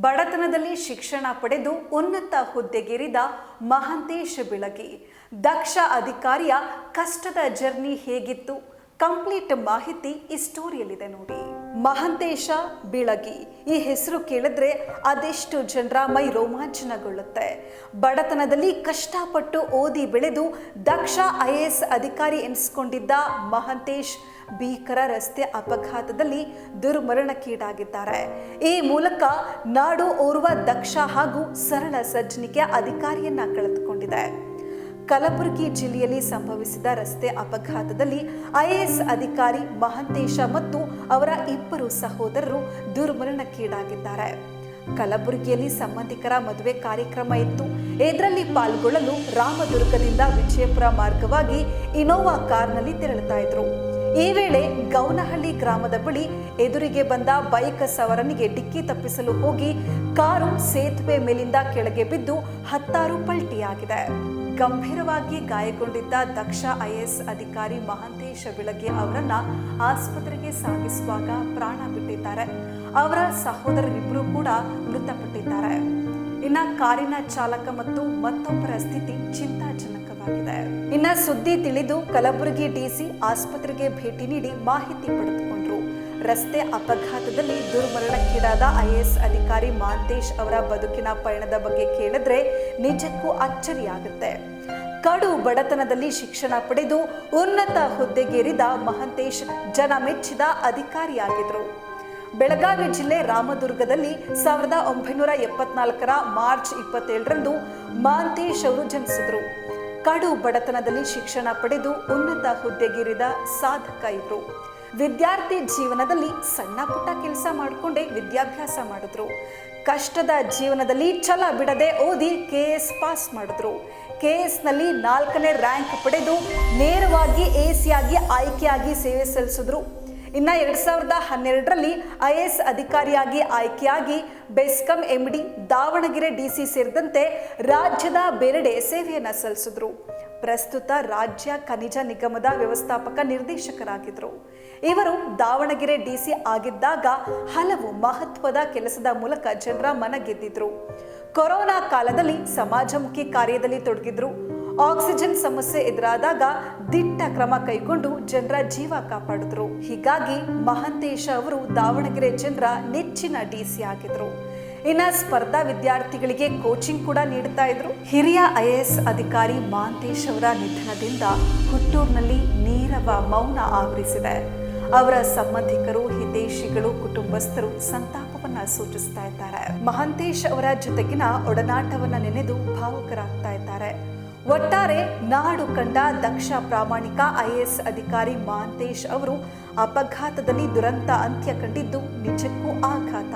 ಬಡತನದಲ್ಲಿ ಶಿಕ್ಷಣ ಪಡೆದು ಉನ್ನತ ಹುದ್ದೆಗೇರಿದ ಮಹಂತೇಶ್ ಬಿಳಗಿ. ದಕ್ಷ ಅಧಿಕಾರಿಯ ಕಷ್ಟದ ಜರ್ನಿ ಹೇಗಿತ್ತು? ಕಂಪ್ಲೀಟ್ ಮಾಹಿತಿ ಈ ಸ್ಟೋರಿಯಲ್ಲಿದೆ ನೋಡಿ. ಮಹಾಂತೇಶ ಬೀಳಗಿ. ಈ ಹೆಸರು ಕೇಳಿದ್ರೆ ಅದೆಷ್ಟು ಜನರ ಮೈ ರೋಮಾಂಚನಗೊಳ್ಳುತ್ತೆ. ಬಡತನದಲ್ಲಿ ಕಷ್ಟಪಟ್ಟು ಓದಿ ಬೆಳೆದು ದಕ್ಷ ಐ ಎ ಎಸ್ ಅಧಿಕಾರಿ ಎನಿಸಿಕೊಂಡಿದ್ದ ಮಹಂತೇಶ್ ಭೀಕರ ರಸ್ತೆ ಅಪಘಾತದಲ್ಲಿ ದುರ್ಮರಣಕ್ಕೀಡಾಗಿದ್ದಾರೆ. ಈ ಮೂಲಕ ನಾಡು ಓರ್ವ ದಕ್ಷ ಹಾಗೂ ಸರಳ ಸಜ್ಜನಿಕೆ ಅಧಿಕಾರಿಯನ್ನ ಕಳೆದುಕೊಂಡಿದೆ. ಕಲಬುರಗಿ ಜಿಲ್ಲೆಯಲ್ಲಿ ಸಂಭವಿಸಿದ ರಸ್ತೆ ಅಪಘಾತದಲ್ಲಿ ಐಎಎಸ್ ಅಧಿಕಾರಿ ಮಹಂತೇಶ ಮತ್ತು ಅವರ ಇಬ್ಬರು ಸಹೋದರರು ದುರ್ಮರಣಕ್ಕೀಡಾಗಿದ್ದಾರೆ. ಕಲಬುರಗಿಯಲ್ಲಿ ಸಂಬಂಧಿಕರ ಮದುವೆ ಕಾರ್ಯಕ್ರಮ ಇತ್ತು. ಇದರಲ್ಲಿ ಪಾಲ್ಗೊಳ್ಳಲು ರಾಮದುರ್ಗದಿಂದ ವಿಜಯಪುರ ಮಾರ್ಗವಾಗಿ ಇನೋವಾ ಕಾರ್ನಲ್ಲಿ ತೆರಳುತ್ತಾ ಇದ್ರು. ಈ ವೇಳೆ ಗೌನಹಳ್ಳಿ ಗ್ರಾಮದ ಬಳಿ ಎದುರಿಗೆ ಬಂದ ಬೈಕ್ ಸವರನಿಗೆ ಡಿಕ್ಕಿ ತಪ್ಪಿಸಲು ಹೋಗಿ ಕಾರು ಸೇತುವೆ ಮೇಲಿಂದ ಕೆಳಗೆ ಬಿದ್ದು ಹತ್ತಾರು ಪಲ್ಟಿಯಾಗಿದೆ. ಗಂಭೀರವಾಗಿ ಗಾಯಗೊಂಡಿದ್ದ ದಕ್ಷ ಐಎಎಸ್ ಅಧಿಕಾರಿ ಮಹಾಂತೇಶ ಬಿಳಗಿ ಅವರನ್ನ ಆಸ್ಪತ್ರೆಗೆ ಸಾಗಿಸುವಾಗ ಪ್ರಾಣ ಬಿಟ್ಟಿದ್ದಾರೆ. ಅವರ ಸಹೋದರರಿಬ್ಬರು ಕೂಡ ಮೃತಪಟ್ಟಿದ್ದಾರೆ. ಇನ್ನ ಕಾರಿನ ಚಾಲಕ ಮತ್ತು ಮತ್ತೊಬ್ಬರ ಸ್ಥಿತಿ ಚಿಂತಾಜನಕವಾಗಿದೆ. ಇನ್ನ ಸುದ್ದಿ ತಿಳಿದು ಕಲಬುರಗಿ ಡಿಸಿ ಆಸ್ಪತ್ರೆಗೆ ಭೇಟಿ ನೀಡಿ ಮಾಹಿತಿ ಪಡೆದುಕೊಂಡ್ರು. ರಸ್ತೆ ಅಪಘಾತದಲ್ಲಿ ದುರ್ಮರಣಕ್ಕೀಡಾದ ಐಎಎಸ್ ಅಧಿಕಾರಿ ಮಾಂತೇಶ್ ಅವರ ಬದುಕಿನ ಪಯಣದ ಬಗ್ಗೆ ಕೇಳಿದ್ರೆ ನಿಜಕ್ಕೂ ಅಚ್ಚರಿಯಾಗುತ್ತೆ. ಕಡು ಬಡತನದಲ್ಲಿ ಶಿಕ್ಷಣ ಪಡೆದು ಉನ್ನತ ಹುದ್ದೆಗೇರಿದ ಮಹಂತೇಶ್ ಜನ ಮೆಚ್ಚಿದ ಅಧಿಕಾರಿಯಾಗಿದ್ರು. ಬೆಳಗಾವಿ ಜಿಲ್ಲೆ ರಾಮದುರ್ಗದಲ್ಲಿ ಸಾವಿರದ ಒಂಬೈನೂರ ಎಪ್ಪತ್ನಾಲ್ಕರ ಮಾರ್ಚ್ ಇಪ್ಪತ್ತೇಳರಂದು ಮಾಂತೇಶ್ ಅವರು ಜನಿಸಿದ್ರು. ಕಡು ಬಡತನದಲ್ಲಿ ಶಿಕ್ಷಣ ಪಡೆದು ಉನ್ನತ ಹುದ್ದೆಗೇರಿದ ಸಾಧಕ ಇದ್ರು ವಿದ್ಯಾರ್ಥಿ ಜೀವನದಲ್ಲಿ ಸಣ್ಣ ಪುಟ್ಟ ಕೆಲಸ ಮಾಡಿಕೊಂಡೇ ವಿದ್ಯಾಭ್ಯಾಸ ಮಾಡಿದ್ರು. ಕಷ್ಟದ ಜೀವನದಲ್ಲಿ ಛಲ ಬಿಡದೆ ಓದಿ ಕೆ ಎಸ್ ಪಾಸ್ ಮಾಡಿದ್ರು. ಕೆ ಎಸ್ನಲ್ಲಿ ನಾಲ್ಕನೇ ರ್ಯಾಂಕ್ ಪಡೆದು ನೇರವಾಗಿ ಎ ಸಿಯಾಗಿ ಆಯ್ಕೆಯಾಗಿ ಸೇವೆ ಸಲ್ಲಿಸಿದ್ರು. ಇನ್ನು ಎರಡು ಸಾವಿರದ ಹನ್ನೆರಡರಲ್ಲಿ ಐ ಎಸ್ ಅಧಿಕಾರಿಯಾಗಿ ಆಯ್ಕೆಯಾಗಿ ಬೆಸ್ಕಾಂ ಎಂಡಿ ದಾವಣಗೆರೆ ಡಿಸಿ ಸೇರಿದಂತೆ ರಾಜ್ಯದ ಬೇರೆಡೆ ಸೇವೆಯನ್ನು ಸಲ್ಲಿಸಿದ್ರು. ಪ್ರಸ್ತುತ ರಾಜ್ಯ ಖನಿಜ ನಿಗಮದ ವ್ಯವಸ್ಥಾಪಕ ನಿರ್ದೇಶಕರಾಗಿದ್ದರು ಇವರು ದಾವಣಗೆರೆ ಡಿಸಿ ಆಗಿದ್ದಾಗ ಹಲವು ಮಹತ್ವದ ಕೆಲಸದ ಮೂಲಕ ಜನರ ಮನ ಗೆದ್ದಿದ್ರು. ಕೊರೋನಾ ಕಾಲದಲ್ಲಿ ಸಮಾಜಮುಖಿ ಕಾರ್ಯದಲ್ಲಿ ತೊಡಗಿದ್ರು. ಆಕ್ಸಿಜನ್ ಸಮಸ್ಯೆ ಎದುರಾದಾಗ ದಿಟ್ಟ ಕ್ರಮ ಕೈಗೊಂಡು ಜನರ ಜೀವ ಕಾಪಾಡಿದ್ರು. ಹೀಗಾಗಿ ಮಹಂತೇಶ ಅವರು ದಾವಣಗೆರೆ ಜನರ ನೆಚ್ಚಿನ ಡಿಸಿ ಆಗಿದ್ರು. ಇನ್ನ ಸ್ಪರ್ಧಾ ವಿದ್ಯಾರ್ಥಿಗಳಿಗೆ ಕೋಚಿಂಗ್ ಕೂಡ ನೀಡ್ತಾ ಇದ್ರು. ಹಿರಿಯ ಐಎಎಸ್ ಅಧಿಕಾರಿ ಮಹಾಂತೇಶ್ ಅವರ ನಿಧನದಿಂದ ಹುಟ್ಟೂರಿನಲ್ಲಿ ನೀರವ ಮೌನ ಆವರಿಸಿದೆ. ಅವರ ಸಂಬಂಧಿಕರು, ಹಿತೈಷಿಗಳು, ಕುಟುಂಬಸ್ಥರು ಸಂತಾಪವನ್ನ ಸೂಚಿಸ್ತಾ ಇದ್ದಾರೆ. ಮಹಾಂತೇಶ್ ಅವರ ಜೊತೆಗಿನ ಒಡನಾಟವನ್ನ ನೆನೆದು ಭಾವುಕರಾಗ್ತಾ ಇದ್ದಾರೆ. ಒಟ್ಟಾರೆ ನಾಡು ಕಂಡ ದಕ್ಷ ಪ್ರಾಮಾಣಿಕ ಐಎಎಸ್ ಅಧಿಕಾರಿ ಮಹಾಂತೇಶ್ ಅವರು ಅಪಘಾತದಲ್ಲಿ ದುರಂತ ಅಂತ್ಯ ಕಂಡಿದ್ದು ನಿಜಕ್ಕೂ ಆಘಾತ.